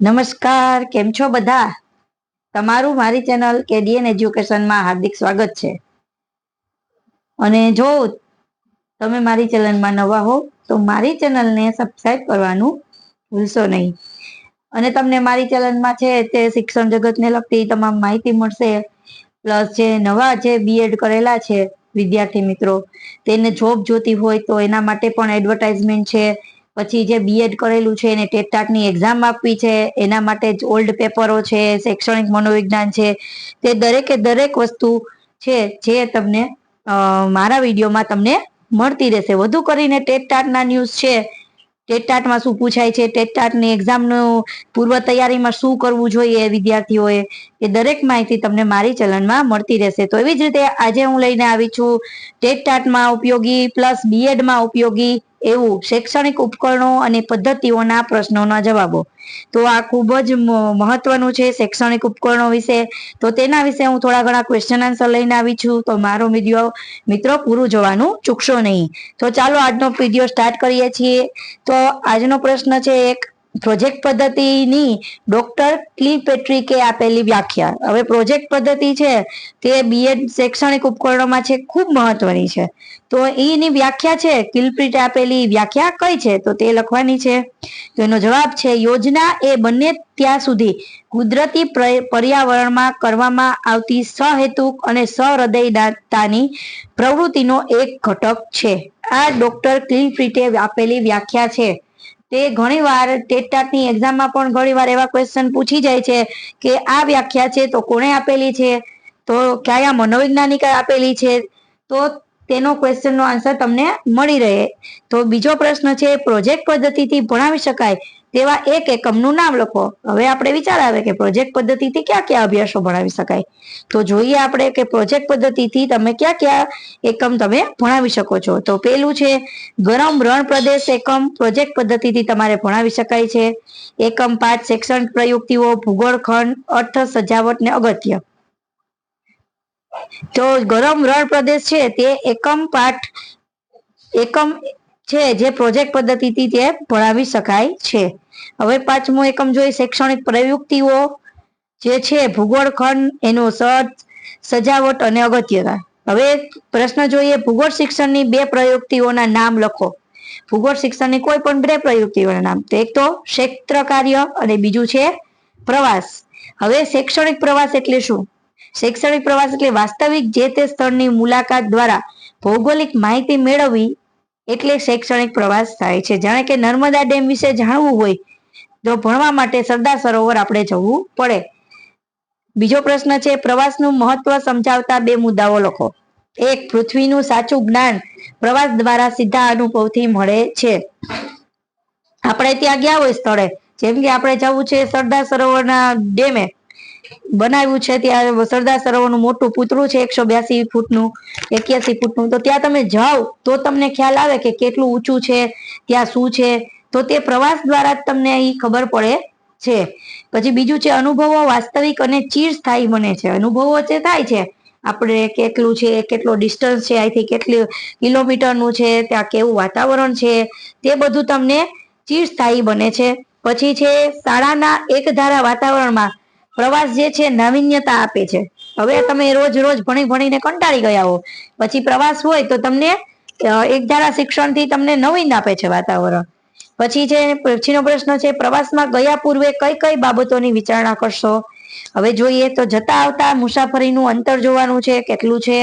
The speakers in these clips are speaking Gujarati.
નમસ્કાર, કેમ છો બધા? તમારું મારી ચેનલ કેડીએન એજ્યુકેશનમાં હાર્દિક સ્વાગત છે. અને જો તમે મારી ચેનલમાં નવા હો, તો મારી ચેનલને સબસ્ક્રાઇબ કરવાનું ભૂલશો નહીં. અને તમને મારી ચેનલમાં છે તે શિક્ષણ જગતને લગતી તમામ માહિતી મળશે. પ્લસ જે નવા જે બીએડ કરેલા છે વિદ્યાર્થી મિત્રો, તેને જોબ જોતી હોય તો એના માટે પણ એડવર્ટાઇઝમેન્ટ છે. પછી જે બીએડ કરેલું છે, એને ટેટ ટાટની એક્ઝામ આપવી છે, એના માટે જ ઓલ્ડ પેપરો છે, શૈક્ષણિક મનોવિજ્ઞાન છે, તે દરેકે દરેક વસ્તુ છે, જે તમને મારા વિડીયોમાં તમને મળતી રહેશે. વધુ કરીને ટેટ ટાટના ન્યૂઝ છે ટેટ ટાટમાં શું પૂછાય છે ટેટ ટાટની એક્ઝામનું પૂર્વ તૈયારીમાં શું કરવું જોઈએ વિદ્યાર્થીઓએ, એ દરેક માહિતી તમને મારી ચલણમાં મળતી રહેશે. તો એવી જ રીતે આજે હું લઈને આવી છું ટેટાટમાં ઉપયોગી, પ્લસ બીએડમાં ઉપયોગી એવું શૈક્ષણિક ઉપકરણો અને પદ્ધતિઓના પ્રશ્નોના જવાબો. તો આ ખૂબ જ મહત્વનું છે શૈક્ષણિક ઉપકરણો વિશે. તો તેના વિશે હું થોડા ઘણા ક્વેશ્ચન આન્સર લઈને આવી છું. તો મારો વીડિયો મિત્રો પૂરું જોવાનું ચૂકશો નહીં. તો ચાલો આજનો વીડિયો સ્ટાર્ટ કરીએ છીએ. તો આજનો પ્રશ્ન છે એક પ્રોજેક્ટ પદ્ધતિની ડોક્ટર ક્લિપેટ્રિકે આપેલી વ્યાખ્યા. હવે પ્રોજેક્ટ પદ્ધતિ છે તે બીએડ શૈક્ષણિક ઉપકરણોમાં છે, ખૂબ મહત્વની છે. તો એની વ્યાખ્યા છે, કિલપ્રિટ આપેલી વ્યાખ્યા કઈ છે? તો તે લખવાની છે, તો એનો જવાબ છે, યોજના એ બંને ત્યાં સુધી કુદરતી પર્યાવરણમાં કરવામાં આવતી સહેતુક અને સહૃદયતાની પ્રવૃત્તિનો એક ઘટક છે. આ ડોક્ટર ક્લિફ્રિટે આપેલી વ્યાખ્યા છે. તે ઘણીવાર ટેટટાટની એક્ઝામમાં પણ ઘણીવાર એવા ક્વેશ્ચન પૂછી જાય છે કે આ વ્યાખ્યા છે તો કોણે આપેલી છે? તો કયા મનોવૈજ્ઞાનિકે આપેલી છે? તો તેનો ક્વેશ્ચનનો આન્સર તમને મળી રહે. તો બીજો પ્રશ્ન છે પ્રોજેક્ટ પદ્ધતિથી ભણાવી શકાય તેવા એક એકમનું નામ લખો. હવે આપણે વિચાર આવે કે પ્રોજેક્ટ પદ્ધતિથી કયા કયા અભ્યાસો ભણાવી શકાય? તો જોઈએ આપણે કે પ્રોજેક્ટ પદ્ધતિથી તમે કયા કયા એકમ તમે ભણાવી શકો છો? તો પેલું છે, ગરમ રણ પ્રદેશ એકમ પ્રોજેક્ટ પદ્ધતિથી તમારે ભણાવી શકાય છે. એકમ પાંચ શિક્ષણ પ્રયુક્તિઓ ભૂગોળ ખંડ અર્થ, સજાવટ ને અગત્ય. તો ગરમ રણ પ્રદેશ છે તે એકમ પાઠ, એકમ છે જે પ્રોજેક્ટ પદ્ધતિથી તે ભણાવી શકાય છે. હવે પાંચમો એકમ જોઈએ શૈક્ષણિક પ્રયુક્તિઓ જે છે ભૂગોળ ખંડ એનો સર્ચ સજાવટ અને અગત્યતા. હવે પ્રશ્ન જોઈએ ભૂગોળ શિક્ષણની બે પ્રયુક્તિઓના નામ લખો. ભૂગોળ શિક્ષણની કોઈ પણ બે પ્રયુક્તિઓના નામ. તો એક તો ક્ષેત્ર કાર્ય અને બીજું છે પ્રવાસ. હવે શૈક્ષણિક પ્રવાસ એટલે શું? શૈક્ષણિક પ્રવાસ એટલે વાસ્તવિક જે તે સ્થળની મુલાકાત દ્વારા ભૌગોલિક માહિતી મેળવવી એટલે શૈક્ષણિક પ્રવાસ થાય છે. જાણે કે નર્મદા ડેમ વિશે જાણવું હોય, તો ભણવા માટે સરદાર સરોવર આપણે જવું પડે. બીજો પ્રશ્ન છે, પ્રવાસનું મહત્વ સમજાવતા બે મુદ્દાઓ લખો. એક, પૃથ્વીનું સાચું જ્ઞાન પ્રવાસ દ્વારા સીધા અનુભવથી મળે છે. આપણે ત્યાં ગયા હોય સ્થળે. જેમ કે આપણે જવું છે સરદાર સરોવરના ડેમે બનાવ્યું છે ત્યાં સરદાર સરોવરનું મોટું પૂતળું છે, એકસો બ્યાસી ફૂટનું, એક્યાસી ફૂટનું. તો ત્યાં તમે જાઓ, તો તમને ખ્યાલ આવે કે કેટલું ઊંચું છે, ત્યાં શું છે? તો તે પ્રવાસ દ્વારા જ તમને અહીં ખબર પડે છે. પછી બીજું છે, અનુભવો વાસ્તવિક અને ચીરસ્થાયી બને છે. અનુભવો જે થાય છે, આપણે કેટલું છે, કેટલો ડિસ્ટન્સ છે, અહીંથી કેટલી કિલોમીટરનું છે, ત્યાં કેવું વાતાવરણ છે, તે બધું તમને ચીરસ્થાયી બને છે. પછી છે, શાળાના એક ધારા વાતાવરણમાં પ્રવાસ જે છે નાવીન્યતા આપે છે. હવે તમે રોજ રોજ ભણી ભણીને કંટાળી ગયા હો. પછી પ્રવાસ હોય તો તમને એક ધારા શિક્ષણથી તમને નવીન આપે છે વાતાવરણ. પછી છે પછીનો પ્રશ્ન છે, પ્રવાસમાં ગયા પૂર્વે કઈ કઈ બાબતોની વિચારણા કરશો? હવે જોઈએ તો જતા આવતા મુસાફરીનું અંતર જોવાનું છે, કેટલું છે?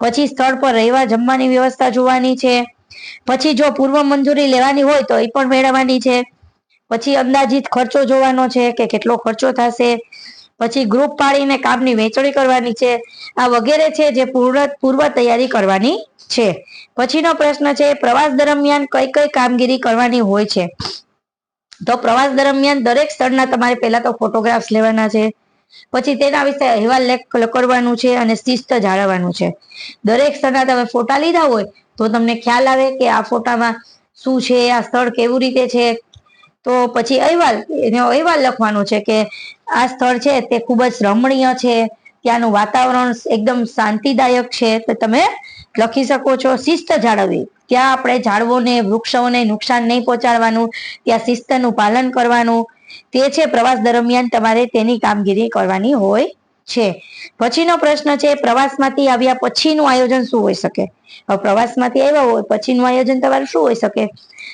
પછી સ્થળ પર રહેવા જમવાની વ્યવસ્થા જોવાની છે. પછી જો પૂર્વ મંજૂરી લેવાની હોય તો એ પણ મેળવવાની છે. પછી અંદાજિત ખર્ચો જોવાનો છે કે કેટલો ખર્ચો થશે. પછી ગ્રુપ પાડીને કામની વહેંચણી કરવાની છે. આ વગેરે છે જે પૂર્ણ પૂર્વ તૈયારી કરવાની છે. પછીનો પ્રશ્ન છે, પ્રવાસ દરમિયાન કઈ કઈ કામગીરી કરવાની હોય છે? તો પ્રવાસ દરમિયાન દરેક સ્થળના તમારે પહેલા તો ફોટોગ્રાફ્સ લેવાના છે. પછી તેના વિશે અહેવાલ લેખ કરવાનું છે અને શિસ્ત જાળવવાનું છે. દરેક સ્થળના તમે ફોટા લીધા હોય તો તમને ખ્યાલ આવે કે આ ફોટામાં શું છે, આ સ્થળ કેવું રીતે છે? તો પછી અહેવાલ, એનો અહેવાલ લખવાનો છે કે આ સ્થળ છે તે ખૂબ જ રમણીય છે, ત્યાંનું વાતાવરણ એકદમ શાંતિદાયક છે, તો તમે લખી શકો છો શિસ્ત જાળવવી. ત્યાં આપણે ઝાડવોને, વૃક્ષોને નુકસાન નહીં પહોંચાડવાનું, ત્યાં શિસ્તનું પાલન કરવાનું. તે છે પ્રવાસ દરમિયાન તમારે તેની કામગીરી કરવાની હોય છે. પછીનો પ્રશ્ન છે, પ્રવાસમાંથી આવ્યા પછીનું આયોજન શું હોઈ શકે? હવે પ્રવાસમાંથી આવ્યા હોય, પછીનું આયોજન તમારે શું હોઈ શકે?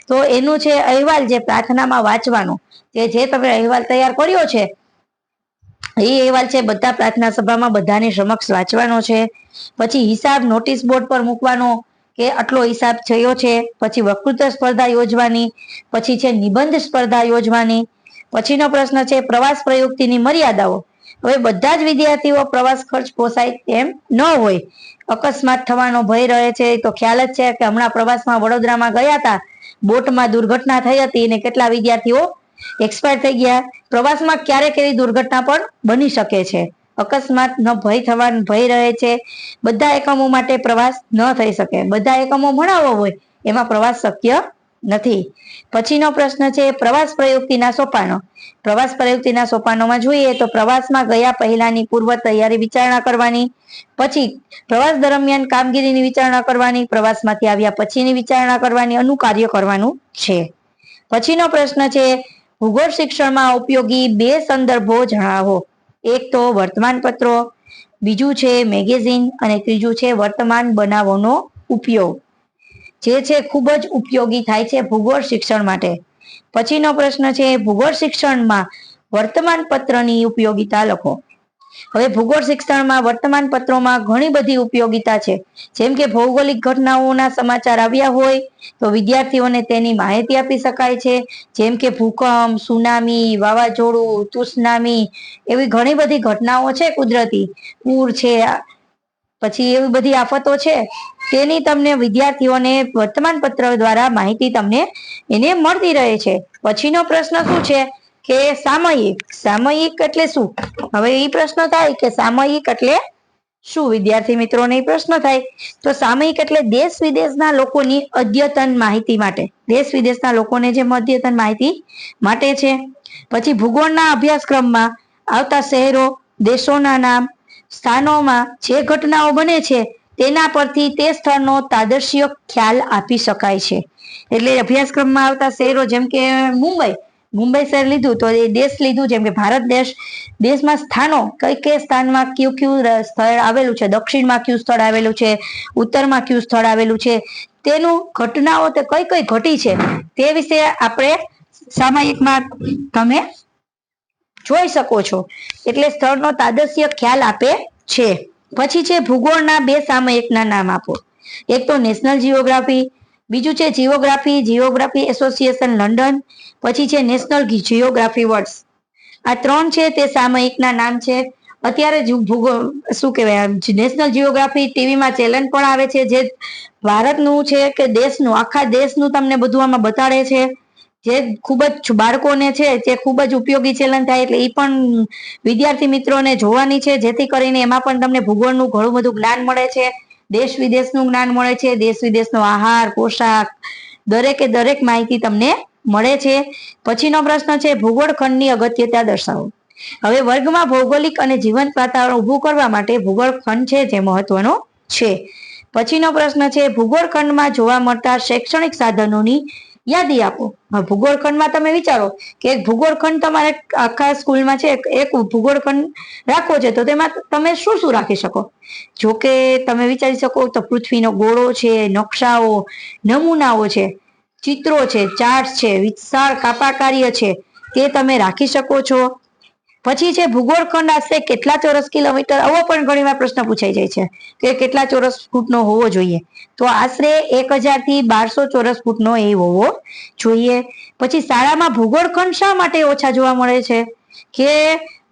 તો એનું છે, અહેવાલ જે પ્રાર્થનામાં વાંચવાનો. કે જે તમે અહેવાલ તૈયાર કર્યો છે, એ અહેવાલ છે, બધા પ્રાર્થના સભામાં બધાની સમક્ષ વાંચવાનો છે. પછી હિસાબ નોટિસ બોર્ડ પર મૂકવાનો કે આટલો હિસાબ થયો છે, પછી વક્તૃત્વ સ્પર્ધા યોજવાની, પછી છે, નિબંધ સ્પર્ધા યોજવાની. પછીનો પ્રશ્ન છે, પ્રવાસ પ્રયુક્તિની મર્યાદાઓ. હવે બધા જ વિદ્યાર્થીઓ પ્રવાસ ખર્ચ પોસાય તેમ ન હોય. અકસ્માત થવાનો ભય રહે છે. તો ખ્યાલ જ છે કે હમણાં પ્રવાસમાં વડોદરામાં ગયા હતા. બોટમાં દુર્ઘટના થઈ હતી અને કેટલા વિદ્યાર્થીઓ એક્સપાયર થઈ ગયા. પ્રવાસમાં ક્યારેક એવી દુર્ઘટના પણ બની શકે છે. અકસ્માત ન ભય થવાનો ભય રહે છે. બધા એકમો માટે પ્રવાસ ન થઈ શકે. બધા એકમો ભણાવવો હોય, એમાં પ્રવાસ શક્ય નથી. પછીનો પ્રશ્ન છે, પ્રવાસ પ્રયુક્તિના સોપાનો. પ્રવાસ પ્રયુક્તિના સોપાનોમાં જોઈએ તો પ્રવાસમાં ગયા પહેલાની પૂર્વ તૈયારી વિચારણા કરવાની, પછી પ્રવાસ દરમિયાન કામગીરીની વિચારણા કરવાની, પ્રવાસમાંથી આવ્યા પછીની વિચારણા કરવાની, અનુકાર્ય કરવાનું છે. પછીનો પ્રશ્ન છે, ભૂગોળ શિક્ષણમાં ઉપયોગી બે સંદર્ભો જણાવો. એક તો વર્તમાન પત્રો બીજું છે મેગેઝિન અને ત્રીજું છે વર્તમાન બનાવોનો ઉપયોગ. જે છે ખૂબ જ ઉપયોગી થાય છે ભૂગોળ શિક્ષણ માટે. પછીનો પ્રશ્ન છે, ભૂગોળ શિક્ષણમાં વર્તમાન પત્રની ઉપયોગિતા લખો. હવે ભૂગોળ શિક્ષણમાં વર્તમાન પત્રોમાં ઘણી બધી ઉપયોગિતા છે. જેમ કે ભૌગોલિક ઘટનાઓના સમાચાર આવ્યા હોય તો વિદ્યાર્થીઓને તેની માહિતી આપી શકાય છે. જેમ કે ભૂકંપ, સુનામી, વાવાઝોડું, તુસનામી એવી ઘણી બધી ઘટનાઓ છે કુદરતી. પૂર છે પછી એવી બધી આફતો છે તેની તમને વિદ્યાર્થીઓને વર્તમાન પત્ર દ્વારા માહિતી તમને એને મળતી રહે છે. પછીનો પ્રશ્ન શું છે કે સામયિક સામયિક એટલે શું? હવે એ પ્રશ્ન થાય કે સામયિક એટલે શું? વિદ્યાર્થી મિત્રોને પ્રશ્ન થાય. તો સામયિક એટલે દેશ વિદેશના લોકોની અદ્યતન માહિતી માટે. દેશ વિદેશના લોકોને જે અદ્યતન માહિતી માટે છે. પછી ભૂગોળના અભ્યાસક્રમમાં આવતા શહેરો, દેશોના નામ સ્થાનોમાં જે ઘટનાઓ બને છે, તેના પરથી તે સ્થળનો તાદર્શ્ય ખ્યાલ આપી શકાય છે. એટલે અભ્યાસક્રમમાં આવતા શહેરો જેમ કે મુંબઈ મુંબઈ શહેર લીધું તો એ દેશ લીધું, જેમ કે ભારત દેશ, દેશમાં સ્થાનો, કઈ કઈ સ્થાનમાં કયું કયું સ્થળ આવેલું છે? દક્ષિણમાં કયું સ્થળ આવેલું છે? ઉત્તરમાં કયું સ્થળ આવેલું છે? તેનું ઘટનાઓ તે કઈ કઈ ઘટી છે, તે વિશે આપણે સામાયિકમાં તમે જોઈ શકો છો. એટલે સ્થળનો તાદસ્ય ખ્યાલ આપે છે. પછી છે ભૂગોળના બે સામયિકના નામ આપો. એક તો નેશનલ જીઓગ્રાફી બીજું છે જીઓગ્રાફી જીઓગ્રાફી એસોસિએશન લંડન પછી છે નેશનલ જીઓગ્રાફી વર્ડ્સ આ ત્રણ છે તે સામયિકના નામ છે. અત્યારે ભૂગોળ શું કહેવાય નેશનલ જીઓગ્રાફી ટીવીમાં ચેલેન્જ પણ આવે છે. જે ભારતનું છે કે દેશનું, આખા દેશનું તમને બધું આમાં બતાડે છે. જે ખૂબ જ બાળકોને છે તે ખૂબ જ ઉપયોગી ચેલન થાય એટલે એ પણ વિદ્યાર્થી મિત્રોને જોવાની છે, જેથી કરીને એમાં પણ તમને ભૂગોળનું ઘણું બધું જ્ઞાન મળે છે, દેશ વિદેશનું જ્ઞાન મળે છે, દેશ વિદેશનો આહાર, પોશાક, દરેકે દરેક માહિતી તમને મળે છે. પછીનો પ્રશ્ન છે ભૂગોળ ખંડની અગત્યતા દર્શાવો. હવે વર્ગમાં ભૌગોલિક અને જીવંત વાતાવરણ ઊભું કરવા માટે ભૂગોળ ખંડ છે, જે મહત્વનો છે. પછીનો પ્રશ્ન છે ભૂગોળ ખંડમાં જોવા મળતા શૈક્ષણિક સાધનોની યાદી આપો. ભૂગોળ ખંડમાં તમે વિચારો કે એક ભૂગોળ ખંડ તમારે આખા સ્કૂલમાં છે, એક ભૂગોળ ખંડ રાખવો છે, તો તેમાં તમે શું શું રાખી શકો? જો કે તમે વિચારી શકો તો પૃથ્વીનો ગોળો છે, નકશાઓ, નમૂનાઓ છે, ચિત્રો છે ચાર્ટ છે, વિશાળ કાપા કાર્ય છે, તે તમે રાખી શકો છો. પછી છે ભૂગોળ ખંડ આશરે કેટલા ચોરસ કિલોમીટર, આવો પણ ઘણી વાર પ્રશ્ન પૂછાઈ જાય છે કે કેટલા ચોરસ ફૂટનો હોવો જોઈએ. તો આશરે એક હજારથી બારસો ચોરસ ફૂટનો એ હોવો જોઈએ. પછી શાળામાં ભૂગોળ ખંડ શા માટે ઓછા જોવા મળે છે? કે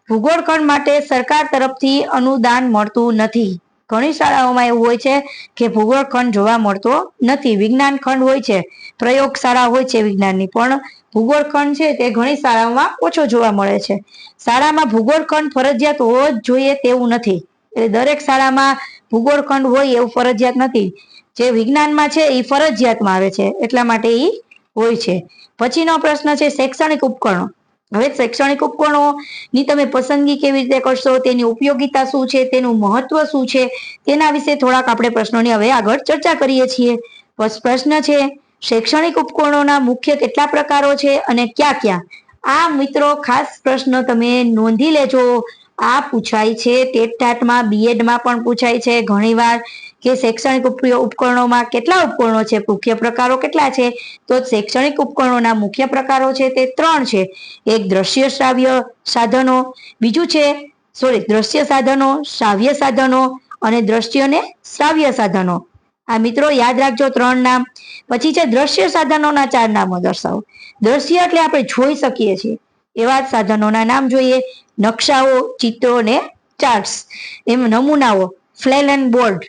ભૂગોળ ખંડ માટે સરકાર તરફથી અનુદાન મળતું નથી. ઘણી શાળાઓમાં એવું હોય છે કે ભૂગોળ ખંડ જોવા મળતો નથી. વિજ્ઞાન ખંડ હોય છે, પ્રયોગશાળા હોય છે વિજ્ઞાનની પણ ભૂગોળ ખંડ છે તે ઘણી શાળાઓમાં ઓછો જોવા મળે છે. શાળામાં ભૂગોળ ખંડ ફરજિયાત હોવો જ જોઈએ તેવું નથી. એટલે દરેક શાળામાં ભૂગોળ ખંડ હોય એવું ફરજિયાત નથી. જે વિજ્ઞાનમાં છે એ ફરજિયાતમાં આવે છે. એટલા માટે એ હોય છે. પછીનો પ્રશ્ન છે શૈક્ષણિક ઉપકરણો. હવે શૈક્ષણિક ઉપકરણોની તમે પસંદગી કેવી રીતે કરશો? તેની ઉપયોગિતા શું છે? તેનું મહત્વ શું છે? તેના વિશે થોડાક આપણે પ્રશ્નોની હવે આગળ ચર્ચા કરીએ છીએ. પ્રશ્ન છે શૈક્ષણિક ઉપકરણોના મુખ્ય કેટલા પ્રકારો છે અને કયા ક્યાં? આ મિત્રો ખાસ પ્રશ્ન તમે નોંધી લેજો. આ પૂછાય છે ટેટ ટાટમાં બીએડમાં પણ પૂછાય છે. ઘણીવાર કે શૈક્ષણિક ઉપ- ઉપકરણોમાં કેટલા ઉપકરણો છે? મુખ્ય પ્રકારો કેટલા છે? તો શૈક્ષણિક ઉપકરણોના મુખ્ય પ્રકારો છે તે ત્રણ છે. એક દ્રશ્ય શ્રાવ્ય સાધનો, બીજું છે સોરી દ્રશ્ય સાધનો, શ્રાવ્ય સાધનો અને દ્રશ્ય અને શ્રાવ્ય સાધનો. આ મિત્રો યાદ રાખજો ત્રણ નામ. પછી છે દ્રશ્ય સાધનોના ચાર નામો દર્શાવો. દ્રશ્ય એટલે આપણે જોઈ શકીએ છીએ. એવા જ સાધનોના નામ જોઈએ. નકશાઓ, ચિત્રો ને ચાર્ટ્સ એમ નમૂનાઓ. ફ્લેલ એન્ડ બોર્ડ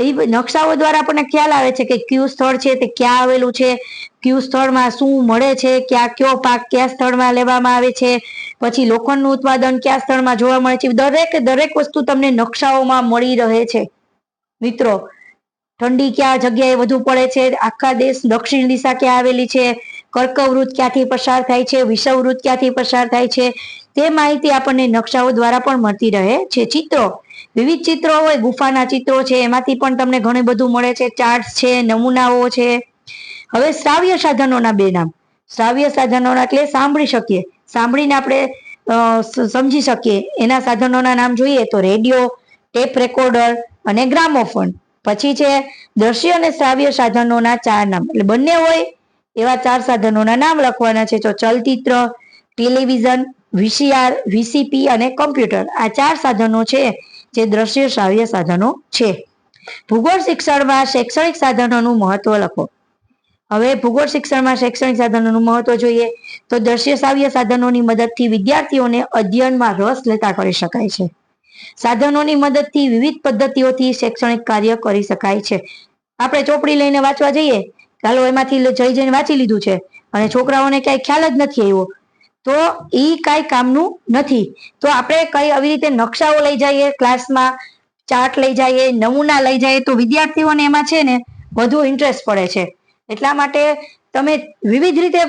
એ નકશાઓ દ્વારા આપણને ખ્યાલ આવે છે કે કયું સ્થળ છે, તે ક્યાં આવેલું છે, કયું સ્થળમાં શું મળે છે, ક્યાં કયો પાક કયા સ્થળમાં લેવામાં આવે છે, પછી લોખંડનું ઉત્પાદન કયા સ્થળમાં જોવા મળે છે. દરેક દરેક વસ્તુ તમને નકશાઓમાં મળી રહે છે. મિત્રો ઠંડી કયા જગ્યાએ વધુ પડે છે? આખા દેશ દક્ષિણ દિશા ક્યાં આવેલી છે? કર્કવૃત ક્યાંથી પસાર થાય છે? વિષવવૃત ક્યાંથી પસાર થાય છે? તે માહિતી આપણને નકશાઓ દ્વારા પણ મળતી રહે છે. ચિત્રો. વિવિધ ચિત્રો હોય, ગુફાના ચિત્રો છે, એમાંથી પણ તમને ઘણું બધું મળે છે. ચાર્ટ્સ છે, નમૂનાઓ છે. હવે શ્રાવ્ય સાધનોના બે નામ. શ્રાવ્ય સાધનોના એટલે સાંભળી શકીએ. સાંભળીને આપણે સમજી શકીએ. એના સાધનોના નામ જોઈએ તો રેડિયો, ટેપ રેકોર્ડર અને ગ્રામોફોન. પછી છે, દ્રશ્ય અને શ્રાવ્ય સાધનોના ચાર નામ. એટલે બંને હોય એવા ચાર સાધનોના નામ લખવાના છે. તો ચલચિત્ર, ટેલિવિઝન, વીસીઆર, વીસીપી અને કમ્પ્યુટર. આ ચાર સાધનો છે જે દ્રશ્ય, શ્રાવ્ય સાધનો છે. ભૂગોળ શિક્ષણમાં શૈક્ષણિક સાધનોનું મહત્વ લખો. હવે ભૂગોળ શિક્ષણમાં શૈક્ષણિક સાધનોનું મહત્વ જોઈએ તો દ્રશ્ય, શ્રાવ્ય સાધનોની મદદથી વિદ્યાર્થીઓને અધ્યયનમાં રસ લેતા કરી શકાય છે. સાધનોની મદદથી વિવિધ પદ્ધતિઓથી શૈક્ષણિક કાર્ય કરી શકાય છે. આપણે ચોપડી લઈને વાંચવા જઈએ, ચાલો એમાંથી જઈ જઈને વાંચી લીધું છે. અને છોકરાઓને ક્યાંય ખ્યાલ જ નથી આવ્યો. તો એ કાંઈ કામનું નથી. તો આપણે કઈ આવી રીતે નકશાઓ લઈ જઈએ, ક્લાસમાં ચાર્ટ લઈ જઈએ, નમૂના લઈ જઈએ, તો વિદ્યાર્થીઓને એમાં છે ને વધુ ઇન્ટરેસ્ટ પડે છે. એટલા માટે તમે વિવિધ રીતે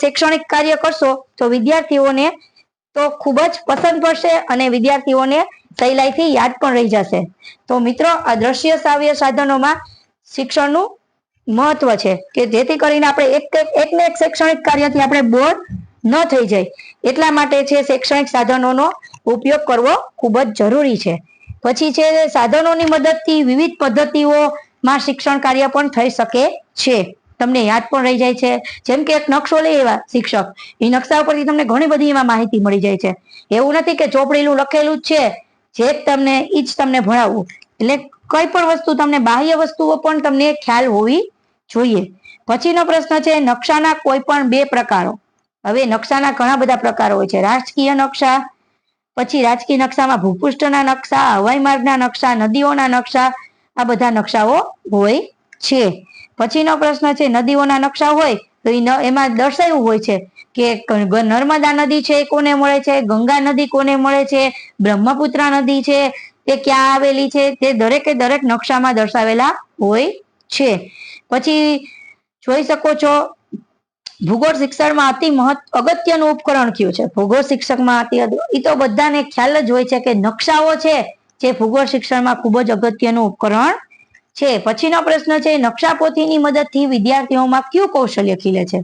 શૈક્ષણિક કાર્ય કરશો, તો વિદ્યાર્થીઓને તો ખૂબ જ પસંદ પડશે અને વિદ્યાર્થીઓને સહેલાઈથી યાદ પણ રહી જશે. તો મિત્રો, આ દ્રશ્ય શ્રાવ્ય સાધનોમાં શિક્ષણનું મહત્વ છે કે જેથી કરીને આપણે એક એકને એક શૈક્ષણિક કાર્યથી આપણે બોર ન થઈ જાય. એટલા માટે છે શૈક્ષણિક સાધનોનો ઉપયોગ કરવો ખૂબ જ જરૂરી છે. પછી છે સાધનોની મદદથી વિવિધ પદ્ધતિઓમાં શિક્ષણ કાર્ય પણ થઈ શકે છે. તમને યાદ પણ રહી જાય છે. જેમ કે એક નકશો લઈ એવા શિક્ષક. એ નકશા ઉપરથી તમને ઘણી બધી એમાં માહિતી મળી જાય છે. એવું નથી કે ચોપડીલું લખેલું જ છે. જે તમને, ઈ જ તમને ભણાવવું. એટલે કઈ પણ વસ્તુ તમને, બાહ્ય વસ્તુઓ પણ તમને ખ્યાલ હોવી જોઈએ. પછીનો પ્રશ્ન છે, નકશાના કોઈ પણ બે પ્રકારો. હવે નકશાના ઘણા બધા પ્રકારો હોય છે. રાજકીય નકશા, પછી રાજકીય નકશામાં ભૂપૃષ્ઠના નકશા, હવાઈ માર્ગના નકશા, નદીઓના નકશા, આ બધા નકશાઓ હોય છે. પછીનો પ્રશ્ન છે, નદીઓના નકશા હોય તો એમાં દર્શાવ્યું હોય છે કે નર્મદા નદી છે કોને મળે છે? ગંગા નદી કોને મળે છે? બ્રહ્મપુત્રા નદી છે? તે ક્યાં આવેલી છે? તે દરેકે દરેક નકશામાં દર્શાવેલા હોય છે. પછી જોઈ શકો છો, ભૂગોળ શિક્ષણમાં અતિ મહત્વ, અગત્યનું ઉપકરણ કયું છે? ભૂગોળ શિક્ષકમાં અતિ એ તો બધાને ખ્યાલ જ હોય છે કે નકશાઓ છે જે ભૂગોળ શિક્ષણમાં ખૂબ જ અગત્યનું ઉપકરણ છે. પછીનો પ્રશ્ન છે નકશા પોથીની મદદથી વિદ્યાર્થીઓમાં કયું કૌશલ્ય ખીલે છે?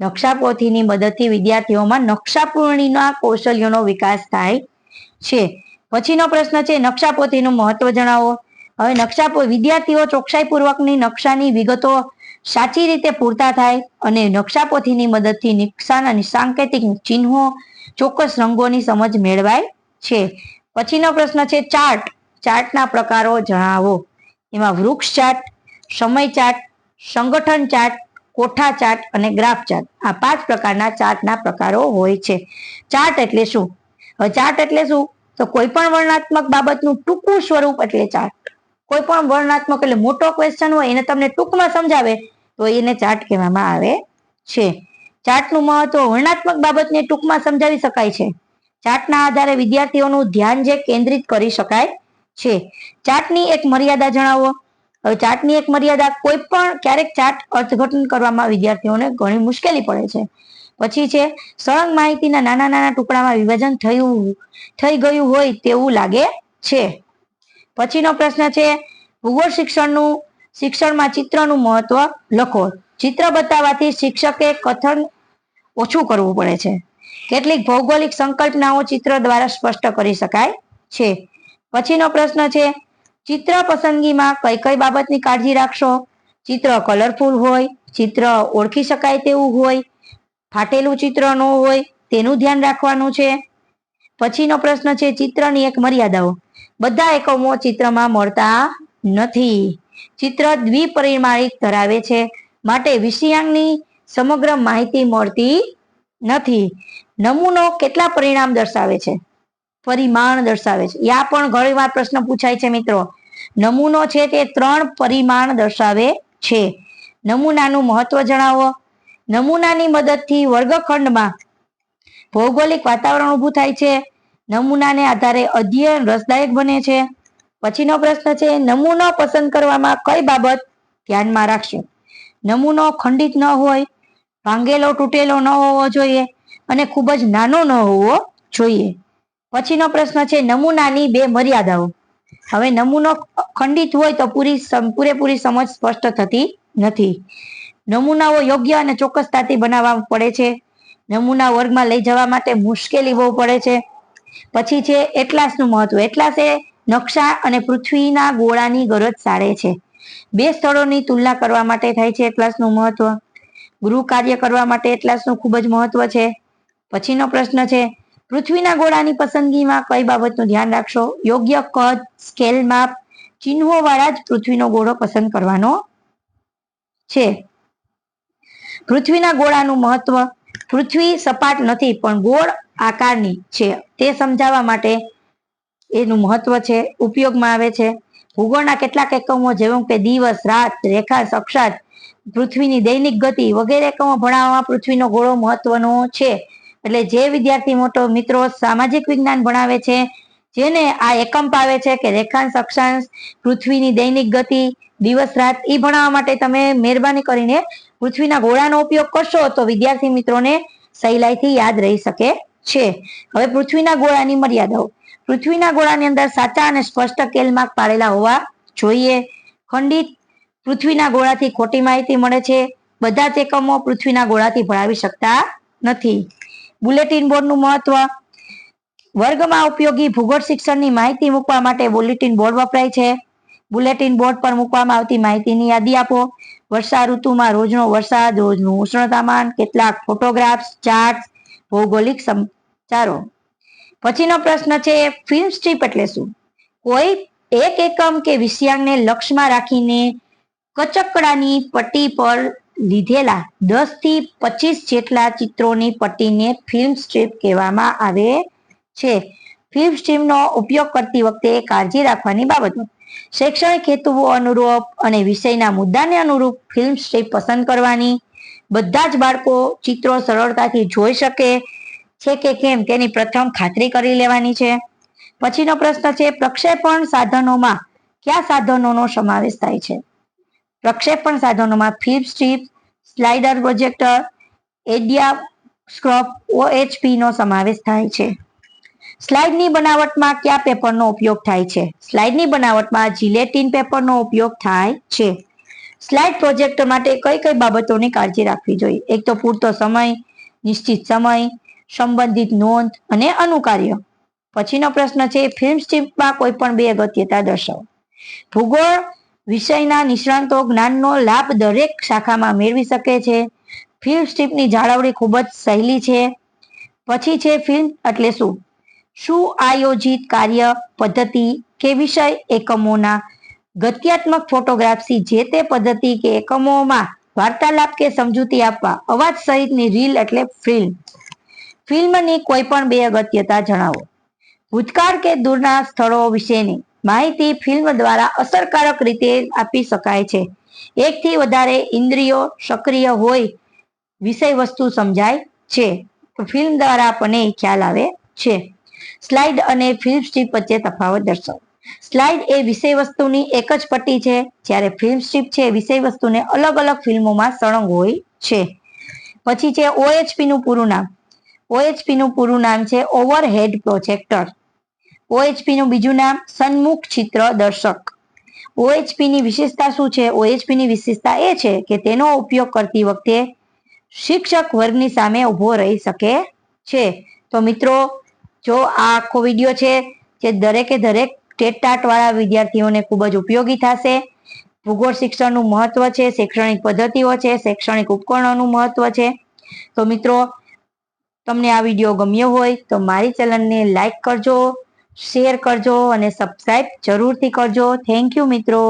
નકશા પોથીની મદદથી વિદ્યાર્થીઓમાં નકશાપૂર્ણીના કૌશલ્યોનો વિકાસ થાય છે. પછીનો પ્રશ્ન છે, નકશાપોથીનું મહત્વ જણાવો. હવે નકશા વિદ્યાર્થીઓ ચોકસાઈપૂર્વકની નકશાની વિગતો સાચી રીતે પૂરતા થાય અને નકશાપોથીની મદદથી નકશાના સાંકેતિક ચિહ્નો ચોક્કસ રંગોની સમજ મેળવાય છે. પછીનો પ્રશ્ન છે, ચાર્ટ. ચાર્ટના પ્રકારો જણાવો. એમાં વૃક્ષ ચાર્ટ, સમય ચાર્ટ, સંગઠન ચાર્ટ કોઠા ચાર્ટ અને ગ્રાફ ચાર્ટ. આ પાંચ પ્રકારના ચાર્ટના પ્રકારો હોય છે. ચાર્ટ એટલે શું? હવે ચાર્ટ એટલે શું? તો કોઈ પણ વર્ણનાત્મક બાબતનું ટૂંકું સ્વરૂપ એટલે ચાર્ટ. કોઈ પણ વર્ણનાત્મક એટલે મોટો ક્વેશ્ચન હોય, એને તમને ટૂંકમાં સમજાવે, તો એને ચાર્ટ કહેવામાં આવે છે. ચાર્ટનું મહત્વ વર્ણનાત્મક બાબતને ટૂંકમાં સમજાવી શકાય છે. ચાર્ટના આધારે વિદ્યાર્થીઓનું ધ્યાન જે કેન્દ્રિત કરી શકાય છે. ચાર્ટની એક મર્યાદા જણાવો. હવે ચાર્ટની એક મર્યાદા કોઈ પણ ક્યારેક ચાર્ટ અર્થઘટન કરવામાં વિદ્યાર્થીઓને ઘણી મુશ્કેલી પડે છે. પછી છે, સળંગ માહિતીના નાના નાના ટુકડામાં વિભાજન થયું, થઈ ગયું હોય તેવું લાગે છે. પછીનો પ્રશ્ન છે, ભૂગોળ શિક્ષણનું, શિક્ષણમાં ચિત્રનું મહત્વ લખો. ચિત્ર બતાવવાથી શિક્ષકે કથન ઓછું કરવું પડે છે. કેટલીક ભૌગોલિક સંકલ્પનાઓ ચિત્ર દ્વારા સ્પષ્ટ કરી શકાય છે. પછીનો પ્રશ્ન છે ચિત્ર પસંદગીમાં કઈ કઈ બાબતની કાળજી રાખશો? ચિત્ર કલરફુલ હોય, ચિત્ર ઓળખી શકાય તેવું હોય, ફાટેલું ચિત્ર ન હોય તેનું ધ્યાન રાખવાનું છે. પછીનો પ્રશ્ન છે ચિત્રની એક મર્યાદાઓ. બધા એકમો ચિત્રમાં મળતા નથી. ચિત્ર દ્વિપરિમાણિક ધરાવે છે, માટે વિષયાંગની સમગ્ર માહિતી મળતી નથી. નમૂનો કેટલા પરિણામ દર્શાવે છે? પરિમાણ દર્શાવે છે. યા પણ ઘણી વાર પ્રશ્ન પૂછાય છે મિત્રો. નમૂનો છે તે ત્રણ પરિમાણ દર્શાવે છે. નમૂનાનું મહત્વ જણાવો. નમૂનાની મદદથી વર્ગખંડમાં ભૌગોલિક વાતાવરણ ઊભું થાય છે. નમૂનાને આધારે અધ્યયન રસદાયક બને છે. પછીનો પ્રશ્ન છે, નમૂનો પસંદ કરવામાં કઈ બાબત ધ્યાનમાં રાખશો? નમૂનો ખંડિત ન હોય, ભાંગેલો તૂટેલો ન હોવો જોઈએ અને ખૂબ જ નાનો ન હોવો જોઈએ. પછીનો પ્રશ્ન છે, નમૂનાની બે મર્યાદાઓ. હવે નમૂનો ખંડિત હોય તો પૂરી પૂરેપૂરી સમજ સ્પષ્ટ થતી નથી. નમૂનાઓ યોગ્ય અને ચોક્કસતાથી બનાવવા પડે છે. નમૂના વર્ગમાં લઈ જવા માટે મુશ્કેલી બહુ પડે છે. પછી છે, એટલાસનું મહત્વ. એટલાસ એ નકશા અને પૃથ્વીના ગોળાની ગરજ સારે છે. બે સ્થળોની તુલના કરવા માટે થાય છે એટલાસનું મહત્વ. ગૃહ કાર્ય કરવા માટે એટલાસનું ખૂબ જ મહત્વ છે. પછીનો પ્રશ્ન છે પૃથ્વીના ગોળાની પસંદગીમાં કઈ બાબતનું ધ્યાન રાખશો? યોગ્ય કદ, સ્કેલ માપ ચિહ્નો વાળા જ પૃથ્વીનો ગોળો પસંદ કરવાનો છે. પૃથ્વીના ગોળાનું મહત્વ, પૃથ્વી સપાટ નથી, પણ ગોળ આકારની છે. તે સમજાવવા માટે એનું મહત્વ છે, ઉપયોગમાં આવે છે. ભૂગોળના કેટલાક એકમો જેવું કે દિવસ, રાત રેખાંશ અક્ષાંશ, પૃથ્વીની દૈનિક ગતિ વગેરે એકમો ભણાવવામાં પૃથ્વીનો ગોળો મહત્વનો છે. એટલે જે વિદ્યાર્થી મોટો મિત્રો સામાજિક વિજ્ઞાન ભણાવે છે, જેને આ એકમ પાવે છે કે રેખાંશ, અક્ષાંશ, પૃથ્વીની દૈનિક ગતિ, દિવસ, રાત એ ભણાવવા માટે તમે મહેરબાની કરીને પૃથ્વીના ગોળાનો ઉપયોગ કરશો તો વિદ્યાર્થી મિત્રોને સહેલાઈથી યાદ રહી શકે છે. હવે પૃથ્વીના ગોળાની મર્યાદાઓ. પૃથ્વીના ગોળાની અંદર સાચા અને સ્પષ્ટ કેલ માર્ક પાડેલા હોવા જોઈએ. ખંડિત પૃથ્વીના ગોળાથી ખોટી માહિતી મળે છે. બધા જ એકમો પૃથ્વીના ગોળાથી ભણાવી શકતા નથી. બુલેટિન બોર્ડનું મહત્વ. વર્ગમાં ઉપયોગી ભૂગોળ શિક્ષણની માહિતી મૂકવા માટે બુલેટિન બોર્ડ વપરાય છે. બુલેટિન બોર્ડ પર મૂકવામાં આવતી માહિતીની યાદી આપો. વર્ષા ઋતુમાં રોજનો વરસાદ, રોજનું ઉષ્ણતામાન, કેટલાક ફોટોગ્રાફ્સ ચાર્ટ ભૌગોલિક સમાચારો પછીનો પ્રશ્ન છે, ફિલ્મ સ્ટ્રીપ એટલે શું? કોઈ એક એકમ કે વિષયાંગને લક્ષમાં રાખીને કચકડાની પટ્ટી પર લીધેલા દસથી પચીસ જેટલા ચિત્રોની પટ્ટીને ફિલ્મ સ્ટ્રીપ કહેવામાં આવે છે. ફિલ્મ સ્ટ્રીપનો ઉપયોગ કરતી વખતે કાળજી રાખવાની બાબતો. શૈક્ષણિક હેતુઓ અનુરૂપ અને વિષયના મુદ્દાને અનુરૂપ ફિલ્મ સ્ટ્રીપ પસંદ કરવાની. બધા જ બાળકો ચિત્રો સરળતાથી જોઈ શકે છે કે કેમ તેની પ્રથમ ખાતરી કરી લેવાની છે. પછીનો પ્રશ્ન છે પ્રક્ષેપણ સાધનોમાં કયા સાધનોનો સમાવેશ થાય છે? પ્રક્ષેપણ સાધનોમાં film strip slider projector, epidiascope OHP નો સમાવેશ થાય છે. સ્લાઇડની બનાવટમાં કયા પેપરનો ઉપયોગ થાય છે? સ્લાઇડની બનાવટમાં જિલેટિન પેપરનો ઉપયોગ થાય છે. સ્લાઇડ પ્રોજેક્ટર માટે કઈ કઈ બાબતોની કાળજી રાખવી જોઈએ? એક તો પૂરતો સમય, નિશ્ચિત સમય, સંબંધિત નોંધ અને અનુકાર્ય. પછીનો પ્રશ્ન છે, ફિલ્મ સ્ટ્રીપમાં કોઈ પણ બે અગત્યતા દર્શાવો. ભૂગોળ વિષયના નિષ્ણાંતો જ્ઞાનનો લાભ દરેક શાખામાં મેળવી શકે છે. ફિલ્મ સ્ટ્રીપની જાળવણી ખૂબ જ સહેલી છે. પછી છે ફિલ્મ એટલે શું? શું આયોજિત કાર્ય, પદ્ધતિ કે વિષય એકમોના ગત્યાત્મક ફોટોગ્રાફી જે તે પદ્ધતિ કે એકમોમાં વાર્તાલાપ કે સમજૂતી આપવા, અવાજ સહિતની રીલ એટલે ફિલ્મ ફિલ્મની કોઈ પણ બે અગત્યતા જણાવો. ભૂતકાળ કે દૂરના સ્થળો વિશેની માહિતી ફિલ્મ દ્વારા અસરકારક રીતે આપી શકાય છે. એકથી વધારે ઇન્દ્રિયો સક્રિય હોય વિષય વસ્તુ સમજાય છે. ફિલ્મ દ્વારા આપણને ખ્યાલ આવે છે. સ્લાઇડ અને ફિલ્મ સ્ટ્રીપ વચ્ચે તફાવત દર્શાવો. સ્લાઇડ એ વિષય વસ્તુની એક જ પટ્ટી છે. જ્યારે ફિલ્મ સ્ટ્રીપ છે વિષય વસ્તુને અલગ અલગ ફિલ્મોમાં સળંગ હોય છે. પછી છે ઓએચપી નું પૂરું નામ. ઓએચપી નું પૂરું નામ છે, ઓવરહેડ પ્રોજેક્ટર. OHP નું બીજું નામ સન્મુખ ચિત્ર દર્શક. ઓએચપી ની વિશેષતા શું છે? ઓએચપી ની વિશેષતા એ છે કે તેનો ઉપયોગ કરતી વખતે શિક્ષક વર્ગની સામે ઊભો રહી શકે છે. તો મિત્રો, જો આ આખો વીડિયો છે જે દરેકે દરેક ટેટાટ વાળા વિદ્યાર્થીઓને ખૂબ જ ઉપયોગી થશે, ભૂગોળ શિક્ષણનું મહત્વ છે, શૈક્ષણિક પદ્ધતિઓ છે, શૈક્ષણિક ઉપકરણોનું મહત્વ છે. તો મિત્રો, તમને આ વીડિયો ગમ્યો હોય તો મારી ચેનલને લાઈક કરજો શેર કરજો અને સબસ્ક્રાઈબ જરૂરથી કરજો. થેન્ક યુ મિત્રો.